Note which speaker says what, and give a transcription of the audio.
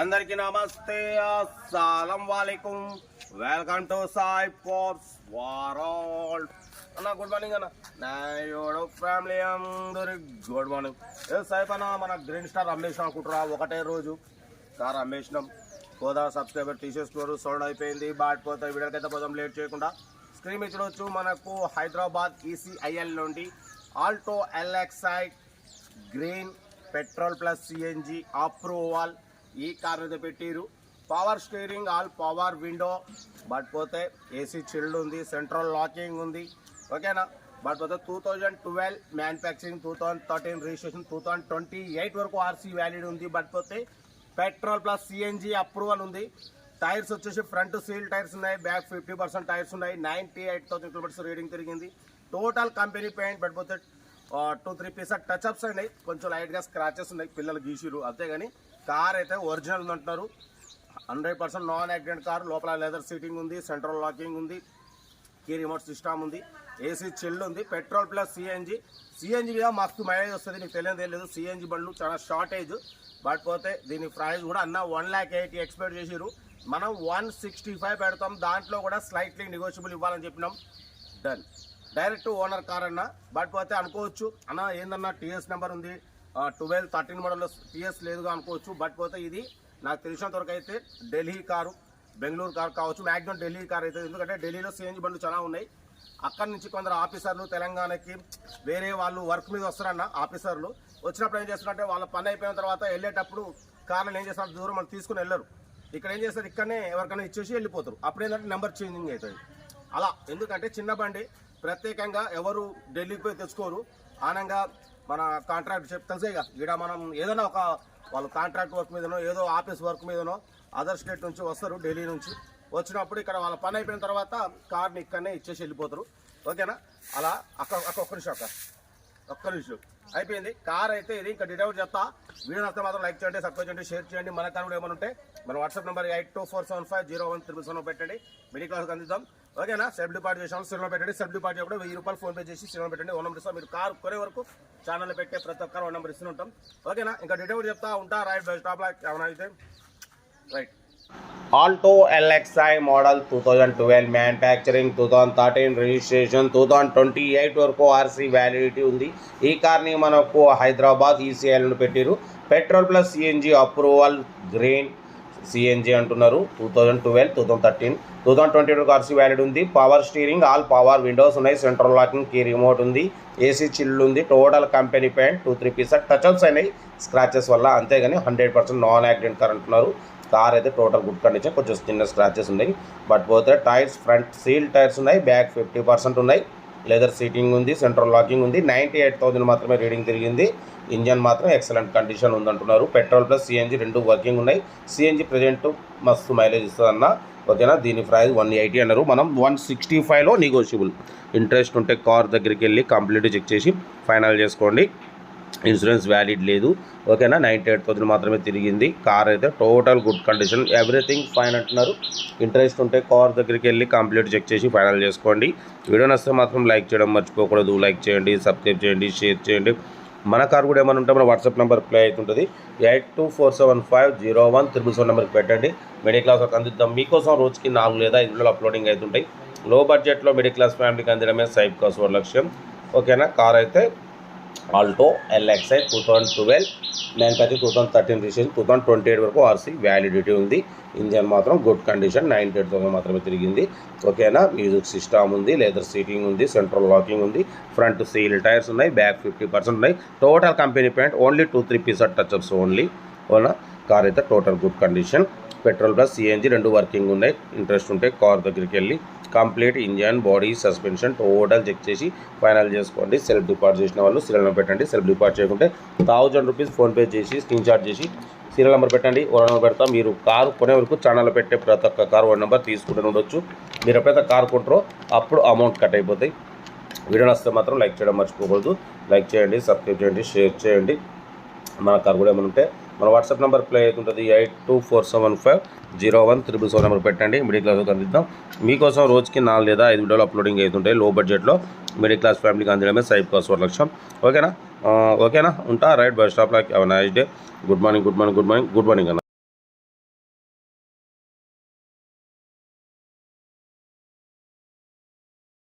Speaker 1: అందరికి నమస్తే. అస్సలం వాలేకుం. వెల్కమ్ టు సాయి ఫోర్స్ వారాల్. అన్న గుడ్ మార్నింగ్ అన్న. నా యోడో ఫ్యామిలీ అందరికి గుడ్ మార్నింగ్. ఏ సాయిప్ అన్న మన గ్రీన్ స్టార్ అమ్మేసినాం అనుకుంటున్నా ఒకటే రోజు. కార్ అమ్మేసినాం పోదా సబ్స్క్రైబర్ తీసేసుకోరు సౌండ్ అయిపోయింది. బాటిపోతే వీడియోకైతే పోదాం. లేట్ చేయకుండా. స్క్రీన్ మీద చూడొచ్చు. మనకు హైదరాబాద్ ఈసీఐఎల్ నుండి Alto LXI green petrol plus CNG approval ఈ కార్ మీద పెట్టిరు power steering all power window but పోతే ఏసీ చిల్డ్ ఉంది సెంట్రల్ లాకింగ్ ఉంది. ఓకేనా బట్ పోతే two thousand twelve manufacturing two thousand thirteen registration two thousand twenty eight వరకు RC valid ఉంది. బట్ పోతే పెట్రోల్ ప్లస్ సిఎన్జి అప్రూవల్ ఉంది. టైర్స్ వచ్చేసి ఫ్రంట్ సీల్ టైర్స్ ఉన్నాయి బ్యాక్ ఫిఫ్టీ పర్సెంట్ టైర్స్ ఉన్నాయి. Ninety eight thousand kilometres reading తిరిగింది. Total company paint but పోతే two three piece touch ups అయినాయి కొంచెం లైట్గా స్క్రాచెస్ ఉన్నాయి పిల్లలు గీసిరు అంతేగాని కార్ అయితే ఒరిజినల్ అంటున్నారు. Hundred percent non accident car లోపల లెదర్ సీటింగ్ ఉంది సెంట్రల్ లాకింగ్ ఉంది కీ రిమోట్ సిస్టమ్ ఉంది ఏసీ చెల్లు ఉంది పెట్రోల్ ప్లస్ సిఎన్జి సిఎన్జి మీద మస్తు మైలేజ్ వస్తుంది నీకు తెలియదు తెలియదు సిఎన్జి బండ్లు చాలా షార్టేజ్ బట్ పోతే దీని ప్రైస్ కూడా అన్న వన్ ల్యాక్ ఎయిటీ ఎక్స్పెక్ట్ చేసిరు మనం వన్ సిక్స్టీ ఫైవ్ పెడతాం దాంట్లో కూడా స్లైట్లీ నెగోషియబుల్ ఇవ్వాలని చెప్పినాం. డన్ డైరెక్ట్ ఓనర్ కార్ అన్న. బట్ పోతే అనుకోవచ్చు. అన్న ఏందన్నా టీఎస్ నెంబర్ ఉంది? ట్వెల్వ్ థర్టీన్ మోడల్లో టీఎస్ లేదుగా అనుకోవచ్చు బట్ పోతే ఇది నాకు తెలిసినంత వరకు అయితే ఢిల్లీ కారు బెంగళూరు కారు కావచ్చు మ్యాక్సిమం ఢిల్లీ కార్ అయితే. ఎందుకంటే ఢిల్లీలో సిఎన్జి బండ్లు చాలా ఉన్నాయి. అక్కడి నుంచి కొందరు ఆఫీసర్లు తెలంగాణకి వేరే వాళ్ళు వర్క్ మీద వస్తారన్న ఆఫీసర్లు. వచ్చినప్పుడు ఏం చేస్తారంటే వాళ్ళ పని అయిపోయిన తర్వాత వెళ్ళేటప్పుడు కార్లను ఏం చేస్తారు దూరం మనం తీసుకుని వెళ్ళరు. ఇక్కడ ఏం చేస్తారు? ఇక్కడనే ఎవరికైనా ఇచ్చేసి వెళ్ళిపోతారు. అప్పుడు ఏంటంటే నెంబర్ చేంజింగ్ అవుతుంది అలా. ఎందుకంటే చిన్న బండి ప్రత్యేకంగా ఎవరు ఢిల్లీకి పోయి తెచ్చుకోరు. ఆనంగా మన కాంట్రాక్ట్ చెప్ తెలుసే ఇక? ఇక్కడ మనం ఏదైనా ఒక వాళ్ళు కాంట్రాక్ట్ వర్క్ మీదనో ఏదో ఆఫీస్ వర్క్ మీదనో అదర్ స్టేట్ నుంచి వస్తారు ఢిల్లీ నుంచి. వచ్చినప్పుడు ఇక్కడ వాళ్ళ పని అయిపోయిన తర్వాత కార్ని ఇక్కడనే ఇచ్చేసి వెళ్ళిపోతారు. ఓకేనా? అలా అక్క అక్క ఒక్క నిమిషం అక్క. ఒక్క నిమిషం. అయిపోయింది. కార్ అయితే ఇది ఇంకా డీటెయిల్ చెప్తా వీడియో నష్టం మాత్రం లైక్ చేయండి సబ్స్క్రైబ్ చేయండి షేర్ చేయండి. మన కార్ కూడా ఏమైనా ఉంటే మన WhatsApp number eight two four seven five zero one triple seven పెట్టండి. మిడిల్ క్లాస్కి అందిద్దాం. ఓకేనా? సెల్ఫ్ డిపార్ట్ చేసాం సినిమా పెట్టండి. సెల్ఫ్ డిపార్ట్ కూడా వెయ్యి రూపాయలు ఫోన్ పే చేసి సినిమా పెట్టండి. ఓ నెంబర్ ఇస్తాం. మీరు కార్ కొనే వరకు ఛానల్ పెట్టే ప్రతి ఒక్కరు ఓ నెంబర్ ఇస్తుంటాం ఓకేనా? ఇంకా డీటెయిల్ చెప్తా ఉంటా. రైట్ బై స్టాప్ ఏమైనా అయితే? Right Alto LXI model two thousand twelve manufacturing two thousand thirteen registration two thousand twenty eight వరకు ఆర్సీ వ్యాలిడిటీ ఉంది. ఈ కార్ని మనకు హైదరాబాద్ ఈసీఎల్ నుండి petrol plus CNG approval green CNG అంటున్నారు. Two thousand twelve two thousand thirteen two thousand twenty two RC valid ఉంది. Power steering all power windows ఉన్నాయి. Central locking key remote ఉంది. ఏసీ చిల్లు ఉంది. Total company paint two three piece touch ups అయినాయి. Scratches వల్ల అంతేగాని hundred percent non accident car అంటున్నారు car అయితే total good condition కొంచెం చిన్న స్క్రాచెస్ ఉన్నాయి. బట్ పోతే టైర్స్ ఫ్రంట్ సీల్ టైర్స్ ఉన్నాయి బ్యాక్ ఫిఫ్టీ పర్సెంట్ ఉన్నాయి. లెదర్ సీటింగ్ ఉంది సెంట్రల్ లాకింగ్ ఉంది. నైంటీ ఎయిట్ థౌజండ్ మాత్రమే రీడింగ్ తిరిగింది. ఇంజన్ మాత్రం ఎక్సలెంట్ కండిషన్ ఉందంటున్నారు. పెట్రోల్ ప్లస్ సిఎన్జి రెండు వర్కింగ్ ఉన్నాయి. సిఎన్జి ప్రజెంట్ మస్తు మైలేజ్ ఇస్తుందన్న. ఓకేనా? దీని ప్రైస్ వన్ ఎయిటీ అన్నారు. మనం వన్ సిక్స్టీ ఫైవ్లో నెగోషియబుల్ ఇంట్రెస్ట్ ఉంటే కార్ దగ్గరికి వెళ్ళి కంప్లీట్ చెక్ చేసి ఫైనల్ చేసుకోండి. ఇన్సూరెన్స్ వ్యాలిడ్ లేదు. ఓకేనా? నైంటీ ఎయిట్ థౌసండ్ మాత్రమే తిరిగింది. కార్ అయితే total good condition. Everything fine అంటున్నారు. ఇంట్రెస్ట్ ఉంటే కార్ దగ్గరికి వెళ్ళి కంప్లీట్ చెక్ చేసి ఫైనల్ చేసుకోండి. వీడియో నచ్చితే మాత్రం లైక్ చేయడం మర్చిపోకూడదు. లైక్ చేయండి సబ్స్క్రైబ్ చేయండి షేర్ చేయండి. మన కార్ కూడా ఏమైనా ఉంటే మన వాట్సాప్ నెంబర్ ప్లే అవుతుంటుంది. Eight two four seven five zero one triple seven నెంబర్కి పెట్టండి. మిడిల్ క్లాస్ ఒక అందిద్దాం. మీకోసం రోజుకి నాలుగు లేదా ఐదు వీడియోలు అప్లోడింగ్ అవుతుంటాయి. లో బడ్జెట్లో మిడిల్ క్లాస్ ఫ్యామిలీకి అందిడమే సైబ్ కాస్ లక్ష్యం. ఓకేనా? కార్ అయితే Alto LXI two thousand twelve manufacture two thousand thirteen registration two thousand twenty eight వరకు ఆర్సీ వ్యాలిడిటీ ఉంది. ఇంజన్ మాత్రం good condition ninety eight thousand మాత్రమే తిరిగింది. ఓకేనా? మ్యూజిక్ సిస్టమ్ ఉంది లెదర్ సీటింగ్ ఉంది సెంట్రల్ లాకింగ్ ఉంది ఫ్రంట్ సీల్ టైర్స్ ఉన్నాయి బ్యాక్ ఫిఫ్టీ పర్సెంట్ ఉన్నాయి. Total company paint only two three piece touch ups only ఓనా కార్ అయితే total good condition. Petrol plus CNG రెండు వర్కింగ్ ఉన్నాయి. ఇంట్రెస్ట్ ఉంటే కార్ దగ్గరికి వెళ్ళి complete engine body suspension total check చేసి ఫైనల్ చేసుకోండి. సెల్ఫ్ డిపార్ట్ చేసిన వాళ్ళు సీరియల్ పెట్టండి. సెల్ఫ్ డిపార్ట్ చేయకుంటే థౌజండ్ రూపీస్ ఫోన్పే చేసి స్క్రీన్ షాట్ చేసి సీరియల్ నెంబర్ పెట్టండి. ఓ నెంబర్ పెడతాం. మీరు కారు కొనే వరకు ఛానల్లో పెట్టే ప్రతి ఒక్క కారు ఓ నెంబర్ తీసుకుంటూ ఉండొచ్చు. మీరు ఎప్పుడైతే కారు కొంటారో అప్పుడు అమౌంట్ కట్ అయిపోతాయి. వీడియో నచ్చితే మాత్రం లైక్ చేయడం మర్చిపోకూడదు. లైక్ చేయండి సబ్స్క్రైబ్ చేయండి షేర్ చేయండి. మన కార్ కూడా ఏమైనా ఉంటే మన వాట్సాప్ నెంబర్ ప్లే అవుతుంటుంది eight two four seven five zero one triple seven number పెట్టండి. మిడిల్ క్లాస్కి అందిద్దాం మీకోసం రోజుకి నాలుగు లేదా ఐదు వీడియోలు అప్లోడింగ్ అవుతుంటాయి. లో బడ్జెట్లో మిడిల్ క్లాస్ ఫ్యామిలీకి అందడమే సైబ్ కాస్ట్ లక్ష్యం ఓకేనా? ఓకేనా? ఉంటా? Right bus stop like nice day good morning good morning good morning good morning అన్న.